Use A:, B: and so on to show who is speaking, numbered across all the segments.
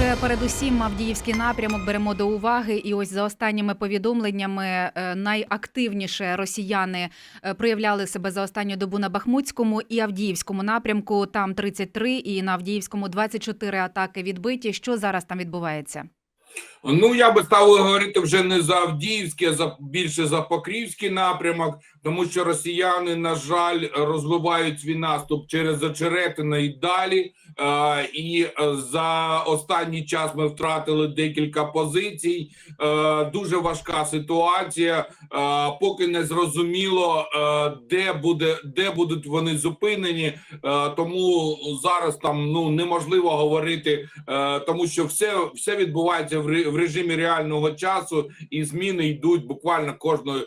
A: Отже, передусім Авдіївський напрямок беремо до уваги, і ось за останніми повідомленнями е, найактивніше росіяни е, проявляли себе за останню добу на Бахмутському і Авдіївському напрямку. Там 33 і на Авдіївському 24 атаки відбиті. Що зараз там відбувається?
B: Ну, я би став говорити вже не за Авдіївський, а за більше за Покрівський напрямок, тому що росіяни, на жаль, розвивають свій наступ через Очеретине і далі. Е, і е, за останній час ми втратили декілька позицій. Е, дуже важка ситуація. Поки не зрозуміло, де буде де будуть вони зупинені. Тому зараз там ну неможливо говорити, тому що все, все відбувається в ре- в режимі реального часу, і зміни йдуть буквально кожної ко-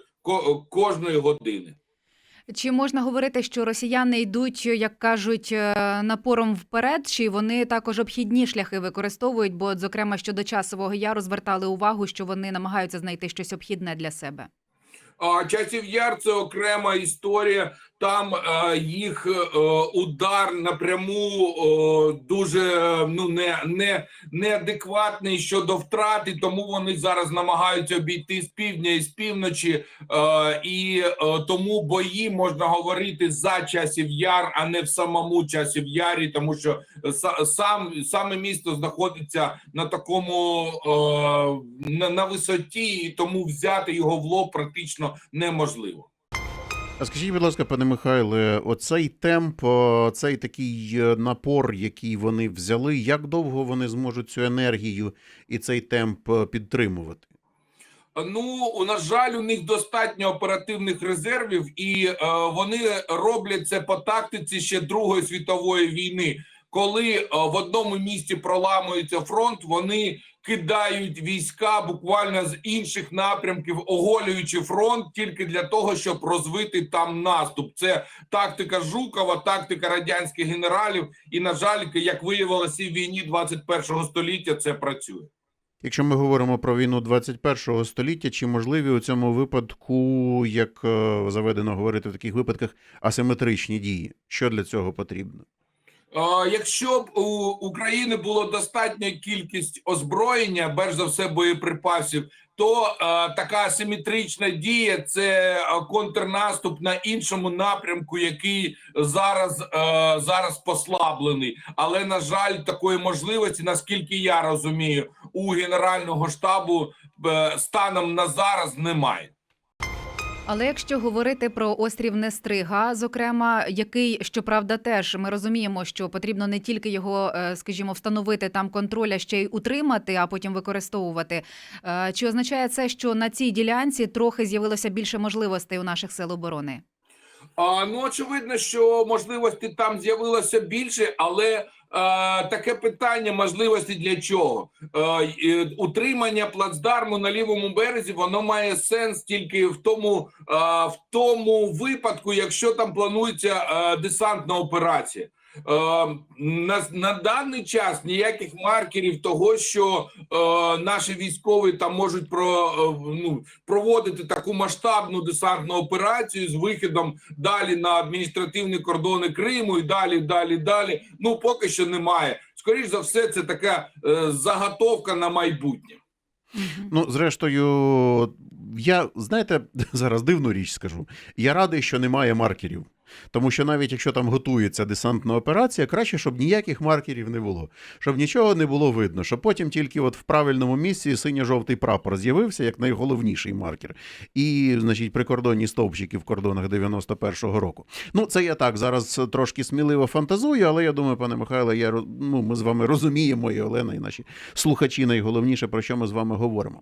B: кожної години.
A: Чи можна говорити, що росіяни йдуть, як кажуть, е, напором вперед, чи вони також обхідні шляхи використовують? Бо, зокрема, щодо часового яру звертали увагу, що вони намагаються знайти щось обхідне для себе.
B: А часів яр це окрема історія. Там е, їх е, удар напряму е, дуже ну не, не неадекватний щодо втрати, тому вони зараз намагаються обійти з півдня і з півночі, е, і е, тому бої можна говорити за часів яр, а не в самому часів ярі, тому що са- сам саме місто знаходиться на такому е, на, на висоті, і тому взяти його в лоб практично неможливо.
C: А скажіть, будь ласка, пане Михайле, оцей темп, цей такий е, напор, який вони взяли, як довго вони зможуть цю енергію і цей темп е, підтримувати?
B: Ну на жаль, у них достатньо оперативних резервів, і е, вони роблять це по тактиці ще Другої світової війни. Коли е, в одному місті проламується фронт, вони кидають війська буквально з інших напрямків, оголюючи фронт тільки для того, щоб розвити там наступ. Це тактика Жукова, тактика радянських генералів. І на жаль, як виявилося, в війні 21 століття це працює.
C: Якщо ми говоримо про війну 21-го століття, чи можливі у цьому випадку, як е, заведено говорити в таких випадках, асиметричні дії? Що для цього потрібно?
B: Е, Якщо б у України було достатня кількість озброєння, перш за все боєприпасів, то е, така асиметрична дія це е, контрнаступ на іншому напрямку, який зараз, зараз послаблений. Але на жаль, такої можливості, наскільки я розумію, у генерального штабу станом на зараз немає.
A: Але якщо говорити про острів Нестрига, зокрема, який щоправда теж ми розуміємо, що потрібно не тільки його, е, скажімо, встановити там контроль, а ще й утримати, а потім використовувати. Е, Чи означає це, що на цій ділянці трохи з'явилося більше можливостей у наших сил оборони?
B: А, ну очевидно, що можливості там з'явилося більше, але таке питання можливості для чого? Е, утримання плацдарму на лівому березі воно має сенс тільки в тому, в тому випадку, якщо там планується десантна операція. Е, на, на даний час ніяких маркерів того, що е, наші військові там можуть про, е, ну, проводити таку масштабну десантну операцію з вихідом далі на адміністративні кордони Криму і далі, далі, далі. Ну поки що немає. Скоріш за все, це така е, заготовка на майбутнє.
C: Ну, зрештою, я знаєте, зараз дивну річ скажу. Я радий, що немає маркерів. Тому що навіть якщо там готується десантна операція, краще, щоб ніяких маркерів не було, щоб нічого не було видно, щоб потім тільки от в правильному місці синьо-жовтий прапор з'явився як найголовніший маркер. І, значить, прикордонні стовпчики в кордонах 91-го року. Ну, це я так зараз трошки сміливо фантазую, але я думаю, пане Михайле, я ну, ми з вами розуміємо, і Олена, і наші слухачі найголовніше, про що ми з вами говоримо.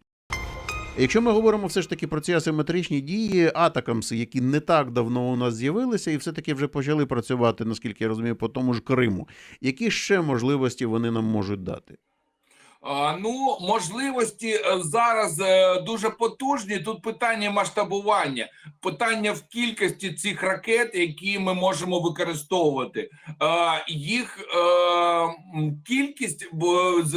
C: Якщо ми говоримо все ж таки про ці асиметричні дії, атакамси, які не так давно у нас з'явилися, і все-таки вже почали працювати, наскільки я розумію, по тому ж Криму, які ще можливості вони нам можуть дати?
B: Ну, можливості е, зараз е, дуже потужні. Тут питання масштабування, питання в кількості цих ракет, які ми можемо використовувати. Їх е, кількість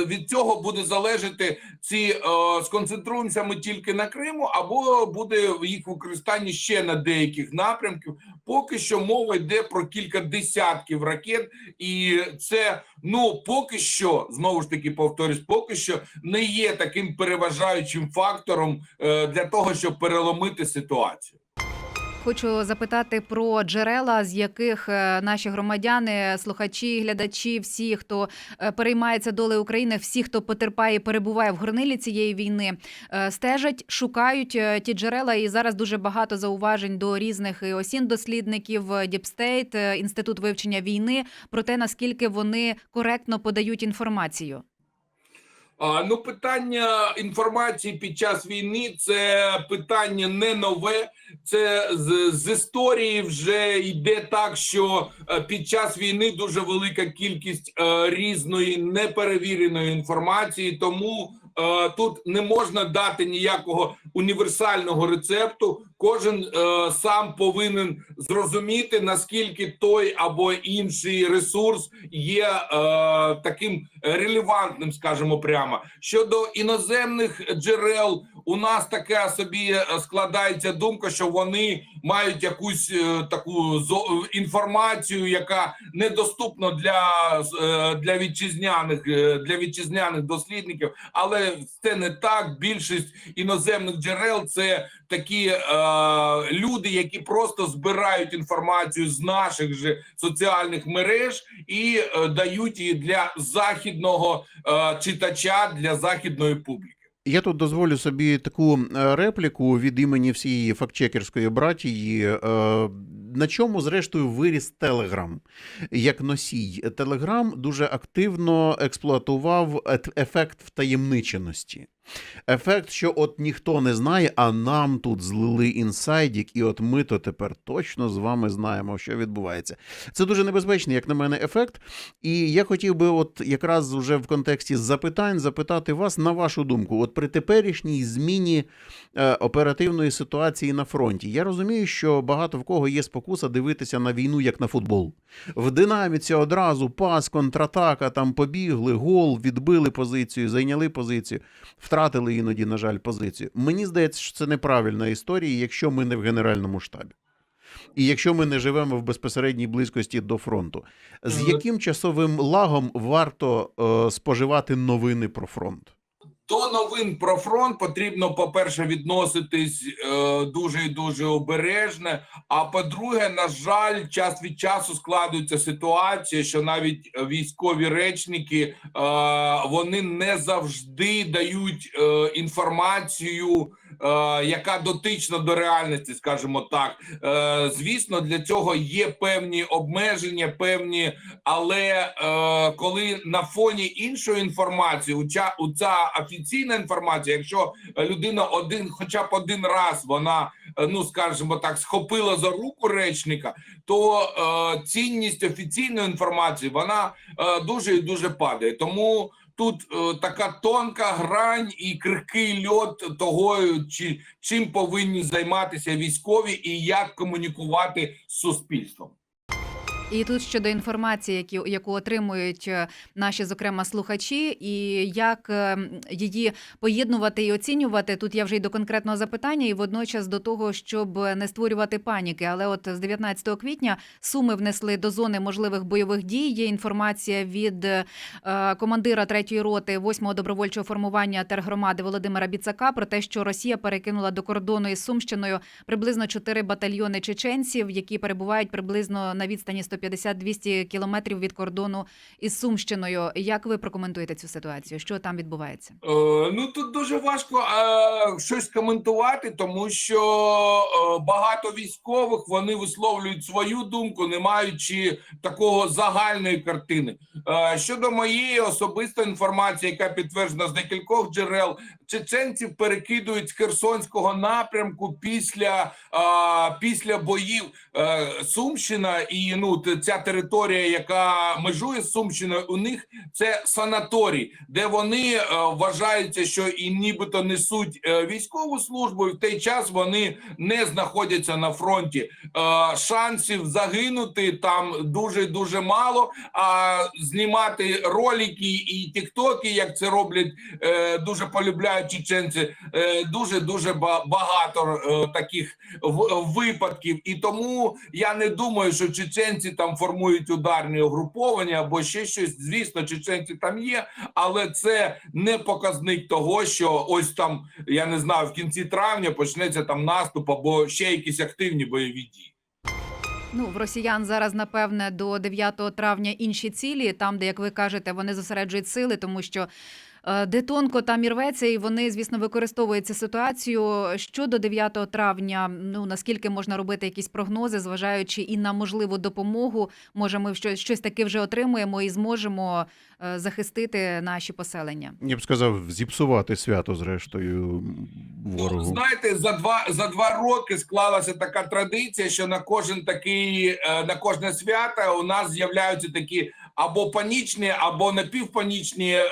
B: від цього буде залежати. Ці сконцентруємося ми тільки на Криму, або буде їх використання ще на деяких напрямків. Поки що мова йде про кілька десятків ракет, і це ну поки що знову ж таки повторюсь, поки що не є таким переважаючим фактором е, для того, щоб переломити ситуацію.
A: Хочу запитати про джерела, з яких е, наші громадяни, слухачі, глядачі, всі, хто е, переймається долею України, всі, хто потерпає, перебуває в горнилі цієї війни, стежать, шукають ті джерела. І зараз дуже багато зауважень до різних осін дослідників, Діпстейт, інститут вивчення війни про те, наскільки вони коректно подають інформацію.
B: Ну, питання інформації під час війни це питання не нове. Це з, з історії вже йде так, що е, під час війни дуже велика кількість е, різної неперевіреної інформації, тому тут не можна дати ніякого універсального рецепту. Кожен е, сам повинен зрозуміти наскільки той або інший ресурс є е, таким релевантним, скажімо прямо щодо іноземних джерел. У нас така собі е, складається думка, що вони мають якусь е, таку інформацію, яка недоступна для, е, для вітчизняних е, для вітчизняних дослідників, але це не так. Більшість іноземних джерел це такі е, люди, які просто збирають інформацію з наших же соціальних мереж і е, дають її для західного е, читача, для західної публіки.
C: Я тут дозволю собі таку е, репліку від імені всієї фактчекерської братії. На чому, зрештою, виріс Телеграм як носій. Телеграм дуже активно експлуатував ефект втаємниченості. Ефект, що от ніхто не знає, а нам тут злили інсайдік, і от ми то тепер точно з вами знаємо, що відбувається. Це дуже небезпечний, як на мене, ефект. І я хотів би, от якраз вже в контексті запитань, запитати вас на вашу думку, от при теперішній зміні е, оперативної ситуації на фронті. Я розумію, що багато в кого є спокуса дивитися на війну як на футбол. В динаміці одразу пас, контратака, там побігли, гол, відбили позицію, зайняли позицію, втратили іноді, на жаль, позицію. Мені здається, що це неправильна історія, якщо ми не в генеральному штабі. І якщо ми не живемо в безпосередній близькості до фронту, з яким часовим лагом варто е, споживати новини про фронт?
B: До новин про фронт потрібно, по-перше, відноситись е, дуже і дуже обережно. А по-друге, на жаль, час від часу складується ситуація, що навіть військові речники е, вони не завжди дають е, інформацію, яка дотична до реальності, скажімо так. Е, звісно, для цього є певні обмеження, певні але е, коли на фоні іншої інформації, у ця, у ця офіційна інформація, якщо людина один, хоча б один раз вона, е, ну скажімо так, схопила за руку речника, то е, цінність офіційної інформації вона е, дуже і дуже падає. Тому тут е, така тонка грань і крихкий льот того, чи чим повинні займатися військові і як комунікувати з суспільством.
A: І тут щодо інформації, які, яку отримують е, наші, зокрема, слухачі, і як е, її поєднувати і оцінювати. Тут я вже й до конкретного запитання, і водночас до того, щоб не створювати паніки. Але от з 19 квітня суми внесли до зони можливих бойових дій. Є інформація від е, командира 3-ї роти 8-го добровольчого формування тергромади Володимира Біцака про те, що Росія перекинула до кордону із Сумщиною приблизно 4 батальйони чеченців, які перебувають приблизно на відстані 150-200 кілометрів від кордону із Сумщиною. Як ви прокоментуєте цю ситуацію? Що там відбувається?
B: Е, ну тут дуже важко е, щось коментувати, тому що е, багато військових вони висловлюють свою думку, не маючи такого загальної картини. Е, щодо моєї особистої інформації, яка підтверджена з декількох джерел, чеченців перекидують з Херсонського напрямку після, е, після боїв е, Сумщина і ну ця територія, яка межує з Сумщиною, у них це санаторій, де вони е, вважаються, що і нібито несуть е, військову службу, і в той час вони не знаходяться на фронті. Е, шансів загинути там дуже дуже мало. А знімати ролики і тіктоки, як це роблять, е, дуже полюбляють чеченці. е, Дуже дуже багато е, таких випадків, і тому я не думаю, що чеченці там формують ударні угруповання або ще щось. Звісно, чеченці там є, але це не показник того, що ось там я не знаю, в кінці травня почнеться там наступ або ще якісь активні бойові дії.
A: Ну, в росіян зараз, напевне, до 9 травня інші цілі, там, де, як ви кажете, вони зосереджують сили, тому що де тонко там і рветься, і вони, звісно, використовують цю ситуацію. Що до 9 травня, ну наскільки можна робити якісь прогнози, зважаючи і на можливу допомогу, може, ми щось, щось таке вже отримуємо і зможемо е, захистити наші поселення.
C: Я б сказав, зіпсувати свято, зрештою,
B: Ну,
C: ворогу.
B: знаєте, за два за два роки склалася така традиція, що на кожен такий е, на кожне свято у нас з'являються такі або панічні, або напівпанічні е,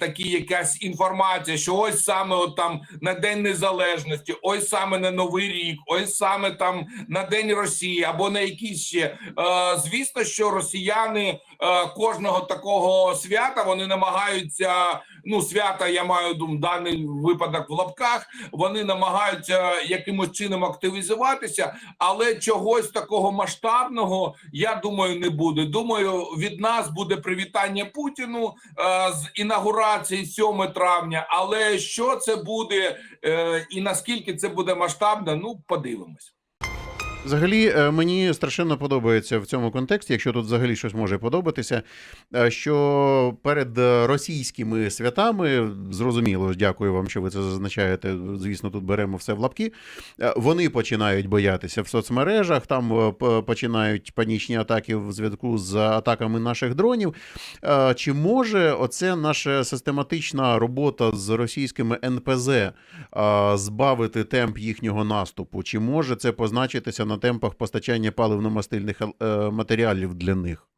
B: такі якась інформація, що ось саме от там на День Незалежності, ось саме на Новий рік, ось саме там на День Росії, або на якісь ще. Е, звісно, що росіяни е, кожного такого свята вони намагаються. Ну, свята, я маю думаю, даний випадок в лапках. Вони намагаються якимось чином активізуватися, але чогось такого масштабного, я думаю, не буде. Думаю, від нас буде привітання Путіну е, з інаугурації 7 травня. Але що це буде е, і наскільки це буде масштабно, ну подивимось.
C: Взагалі, е, мені страшенно подобається в цьому контексті, якщо тут взагалі щось може подобатися, е, що перед російськими святами, зрозуміло, дякую вам, що ви це зазначаєте. Звісно, тут беремо все в лапки. е, Вони починають боятися в соцмережах, там починають панічні атаки в зв'язку з атаками наших дронів. Чи може оце наша систематична робота з російськими НПЗ збавити темп їхнього наступу? Чи може це позначитися на темпах постачання паливно-мастильних е, матеріалів для них?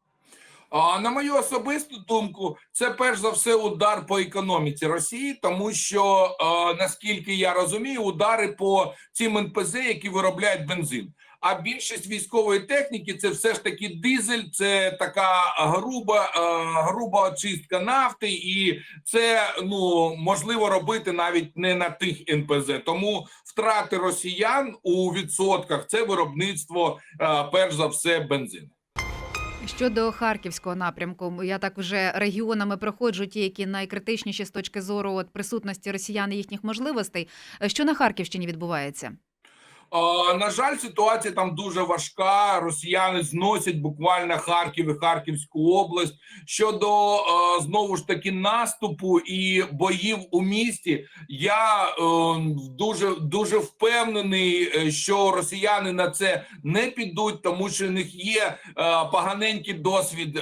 B: А на мою особисту думку, це перш за все удар по економіці Росії, тому що е, наскільки я розумію, удари по цим НПЗ, які виробляють бензин. А більшість військової техніки це все ж таки дизель, це така груба, е, груба очистка нафти, і це ну можливо робити навіть не на тих НПЗ. Тому втрати росіян у відсотках це виробництво, е, перш за все, бензину.
A: Щодо харківського напрямку, я так вже регіонами проходжу ті, які найкритичніші з точки зору от присутності росіян і їхніх можливостей. Що на Харківщині відбувається?
B: На жаль, ситуація там дуже важка. Росіяни зносять буквально Харків і Харківську область. Щодо е, знову ж таки наступу і боїв у місті, я е, дуже дуже впевнений, е, що росіяни на це не підуть, тому що в них є поганенький досвід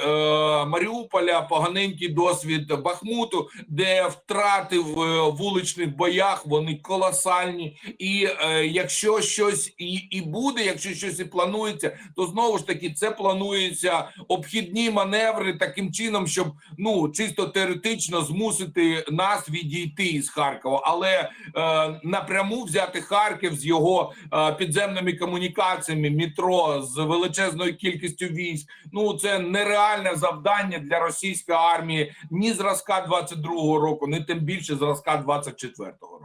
B: Маріуполя, поганенький досвід Бахмуту, де втрати в вуличних боях вони колосальні. І якщо щось і, і буде, якщо щось і планується, то знову ж таки це планується обхідні маневри таким чином, щоб ну чисто теоретично змусити нас відійти із Харкова, але е, напряму взяти Харків з його е, підземними комунікаціями, метро з величезною кількістю військ. Ну це нереальне завдання для російської армії ні зразка 22-го року, ні тим більше зразка 24-го року.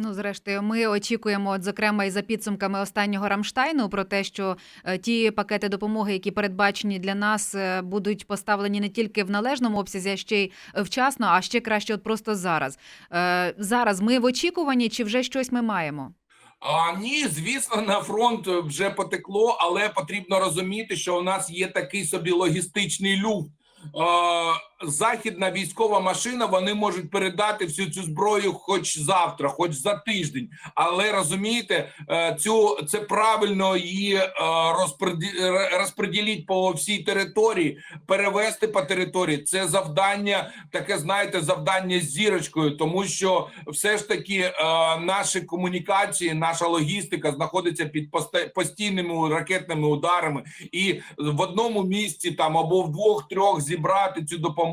A: Ну, зрештою, ми очікуємо, от, зокрема, і за підсумками останнього Рамштайну, про те, що е, ті пакети допомоги, які передбачені для нас, е, будуть поставлені не тільки в належному обсязі, а ще й вчасно, а ще краще, от просто зараз. Е, зараз ми в очікуванні, чи вже щось ми маємо?
B: А ні, звісно, на фронт вже потекло, але потрібно розуміти, що у нас є такий собі логістичний люфт. Західна військова машина. Вони можуть передати всю цю зброю, хоч завтра, хоч за тиждень. Але розумієте, е, цю це правильно її е, розпреді- ре- розподіліть по всій території, перевести по території. Це завдання, таке знаєте, завдання з зірочкою, тому що все ж таки е, наші комунікації, наша логістика знаходиться під постійними ракетними ударами, і в одному місці там або в двох-трьох зібрати цю допомогу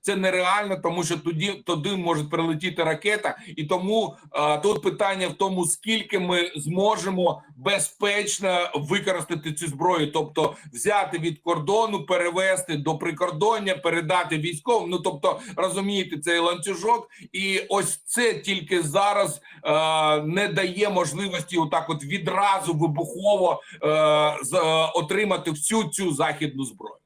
B: це нереально, тому що тоді туди може прилетіти ракета, і тому е, тут питання в тому, скільки ми зможемо безпечно використати цю зброю, тобто взяти від кордону, перевести до прикордоння, передати військовим. Ну тобто розумієте, цей ланцюжок, і ось це тільки зараз е, не дає можливості отак, от відразу вибухово е, з, е, отримати всю цю західну зброю.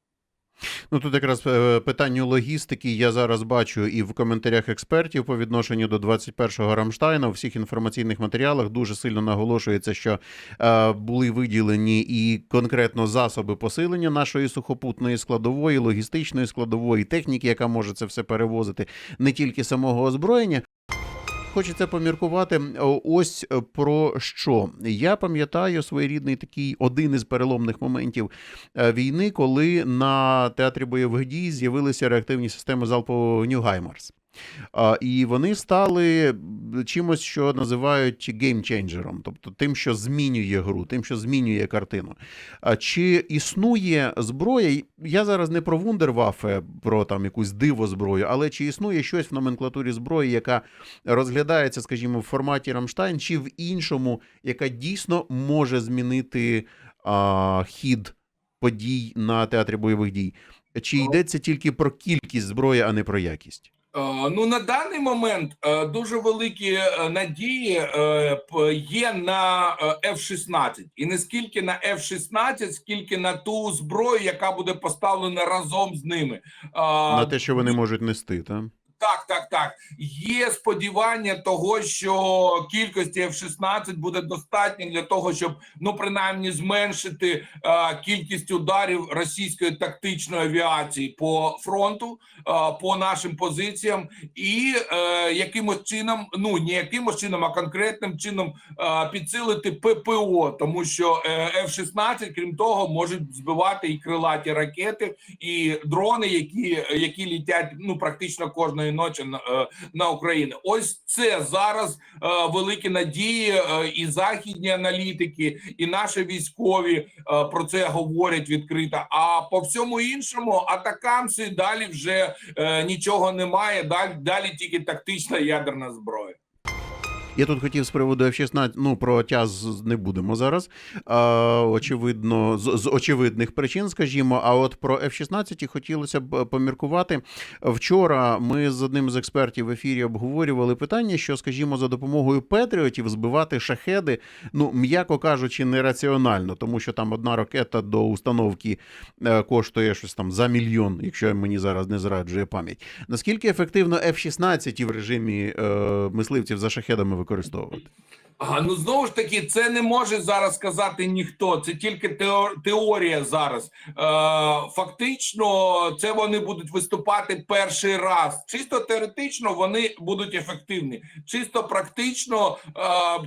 C: Ну тут якраз е, питання логістики я зараз бачу і в коментарях експертів по відношенню до 21-го Рамштайна. У всіх інформаційних матеріалах дуже сильно наголошується, що е, були виділені і конкретно засоби посилення нашої сухопутної складової, логістичної складової техніки, яка може це все перевозити, не тільки самого озброєння. Хочеться поміркувати ось е, про що. Я пам'ятаю своєрідний такий один із переломних моментів е, війни, коли на театрі бойових дій з'явилися реактивні системи залпового вогню Гаймарс. І вони стали чимось, що називають геймченджером, тобто тим, що змінює гру, тим, що змінює картину. Чи існує зброя? Я зараз не про вундервафе, про там якусь диво зброю, але чи існує щось в номенклатурі зброї, яка розглядається, скажімо, в форматі Рамштайн, чи в іншому, яка дійсно може змінити а, хід подій на театрі бойових дій? Чи йдеться тільки про кількість зброї, а не про якість?
B: Е, Ну на даний момент е, дуже великі е, надії є на е, F-16. і не скільки на F-16, скільки на ту зброю, яка буде поставлена разом з ними.
C: На те, що вони можуть нести, так?
B: Так, так, так. Є сподівання того, що кількості F-16 буде достатньо для того, щоб ну принаймні зменшити е, кількість ударів російської тактичної авіації по фронту, е, по нашим позиціям, і е, якимось чином, ну не якимось чином, а конкретним чином е, підсилити ППО, тому що е, F-16, крім того, можуть збивати і крилаті ракети, і дрони, які, які літять ну практично кожної ночі на, е, на Україну. Ось це зараз е, великі надії, е, і західні аналітики, і наші військові про це говорять відкрито. А по всьому іншому, атаканці далі вже нічого немає. Далі, далі тільки тактична ядерна зброя.
C: Я тут хотів з приводу F-16, ну про ТЯЗ не будемо зараз. А, очевидно, з, з очевидних причин, скажімо. А от про F-16 хотілося б поміркувати. Вчора ми з одним з експертів в ефірі обговорювали питання, що, скажімо, за допомогою Петріотів збивати шахеди, ну м'яко кажучи, нераціонально, тому що там одна ракета до установки е, коштує щось там за мільйон, якщо мені зараз не зраджує пам'ять. Наскільки ефективно F-16 в режимі е, мисливців за шахедами використовувати?
B: Ну знову ж таки, це не може зараз сказати ніхто. Це тільки теорія зараз. Е, фактично, це вони будуть виступати перший раз. Чисто теоретично вони будуть ефективні. Чисто практично, е,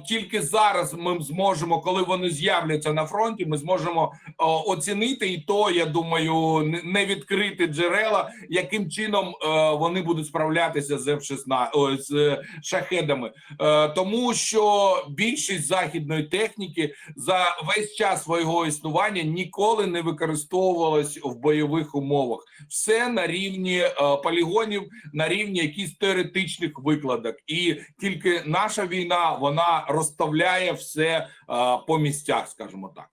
B: тільки зараз ми зможемо, коли вони з'являться на фронті, ми зможемо е, оцінити. І то я думаю, не- відкрити джерела, яким чином е, вони будуть справлятися з F-16, ой, з е, шахедами. Е, тому що більшість західної техніки за весь час свого існування ніколи не використовувалась в бойових умовах. Все на рівні е, полігонів, на рівні якихось теоретичних викладок, і тільки наша війна вона розставляє все е, по місцях, скажімо так.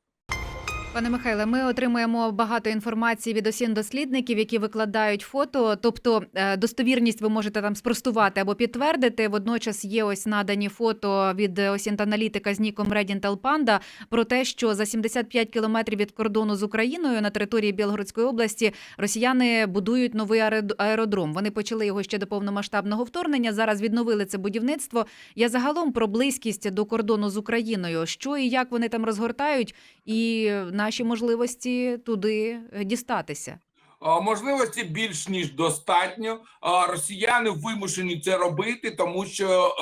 A: Пане Михайле, ми отримуємо багато інформації від осін дослідників, які викладають фото. Тобто е, достовірність ви можете там спростувати або підтвердити. Водночас є ось надані фото від осінт-аналітика з ніком Редінтал Панда про те, що за 75 кілометрів від кордону з Україною на території Білгородської області росіяни будують новий аерод- аеродром. Вони почали його ще до повномасштабного вторгнення. Зараз відновили це будівництво. Я загалом про близькість до кордону з Україною, що і як вони там розгортають, і наші можливості туди е, дістатися.
B: Можливості більш ніж достатньо. Росіяни вимушені це робити, тому що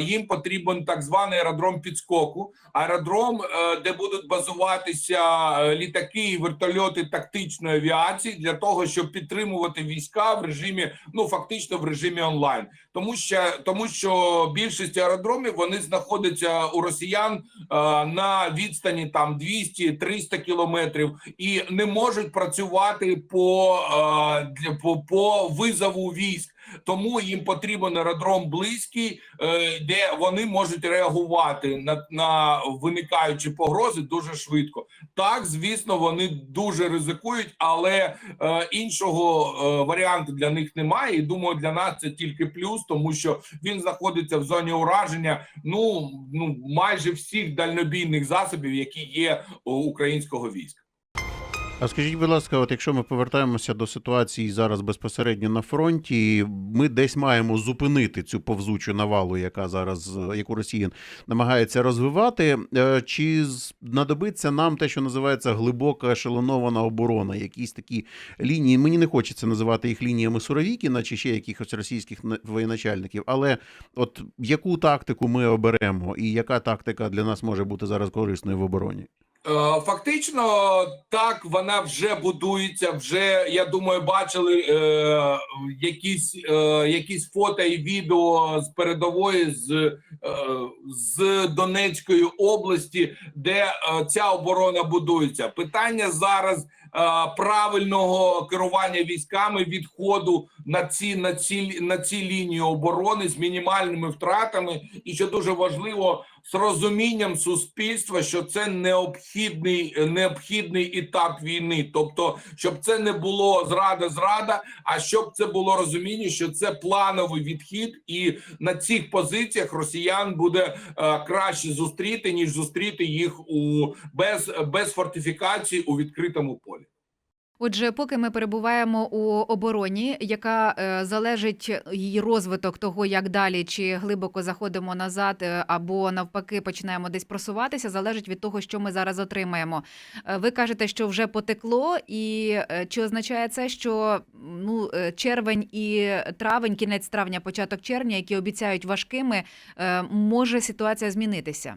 B: їм потрібен так званий аеродром підскоку, аеродром, е, де будуть базуватися е, літаки і вертольоти тактичної авіації для того, щоб підтримувати війська в режимі, ну фактично в режимі онлайн, тому що тому, що більшість аеродромів вони знаходяться у росіян е, на відстані там 200-300 кілометрів і не можуть працювати по, для- по, по визову військ. Тому їм потрібен аеродром близький, е, де вони можуть реагувати на, на виникаючі погрози дуже швидко. Так, звісно, вони дуже ризикують, але е, іншого е, варіанту для них немає. І думаю, для нас це тільки плюс, тому що він знаходиться в зоні ураження. Ну ну майже всіх дальнобійних засобів, які є у українського війська.
C: А скажіть, будь ласка, от якщо ми повертаємося до ситуації зараз безпосередньо на фронті, ми десь маємо зупинити цю повзучу навалу, яка зараз е, яку Росія намагається розвивати. Е, Чи знадобиться нам те, що називається глибока ешелонована оборона? Якісь такі лінії? Мені не хочеться називати їх лініями Суровікіна чи ще якихось російських на- воєначальників, але от яку тактику ми оберемо, і яка тактика для нас може бути зараз корисною в обороні?
B: Е, Фактично, так вона вже будується. Вже я думаю, бачили е, якісь, е, якісь фото і відео з передової з, е, з Донецької області, де е, ця оборона будується. Питання зараз е, правильного керування військами, відходу на ці на ці на ці лінії оборони з мінімальними втратами, і що дуже важливо з розумінням суспільства, що це необхідний необхідний етап війни, тобто, щоб це не було зрада, зрада, а щоб це було розуміння, що це плановий відхід, і на цих позиціях росіян буде е, краще зустріти ніж зустріти їх у без, без фортифікацій у відкритому полі.
A: Отже, поки ми перебуваємо у обороні, яка е, залежить її розвиток того, як далі чи глибоко заходимо назад, е, або навпаки починаємо десь просуватися, залежить від того, що ми зараз отримаємо. Е, ви кажете, що вже потекло, і чи означає це, що ну червень і травень, кінець травня, початок червня, які обіцяють важкими, може ситуація змінитися?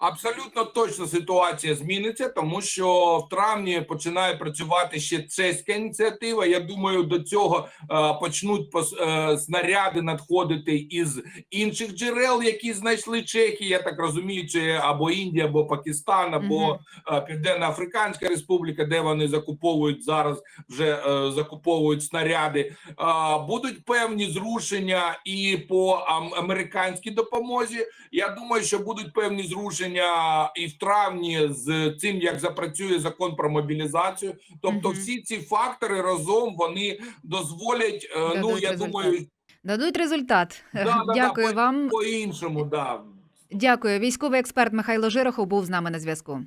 B: Абсолютно точно ситуація зміниться, тому що в травні починає працювати ще чеська ініціатива. Я думаю, до цього е, почнуть пос- е, снаряди надходити із інших джерел, які знайшли чехи. Я так розумію, чи або Індія, або Пакистан, або
A: Мгм.
B: е, Південно-Африканська Республіка, де вони закуповують зараз вже е, закуповують снаряди. Е, будуть певні зрушення і по ам, американській допомозі. Я думаю, що будуть певні зрушення і в травні з цим, як запрацює закон про мобілізацію. Тобто,
A: угу.
B: всі ці фактори разом вони дозволять. Дадуть ну я
A: результат.
B: думаю,
A: Дадуть результат.
B: Да, да, да,
A: Дякую
B: по-
A: вам.
B: по іншому, да.
A: Дякую. Військовий експерт Михайло Жирохов був з нами на зв'язку.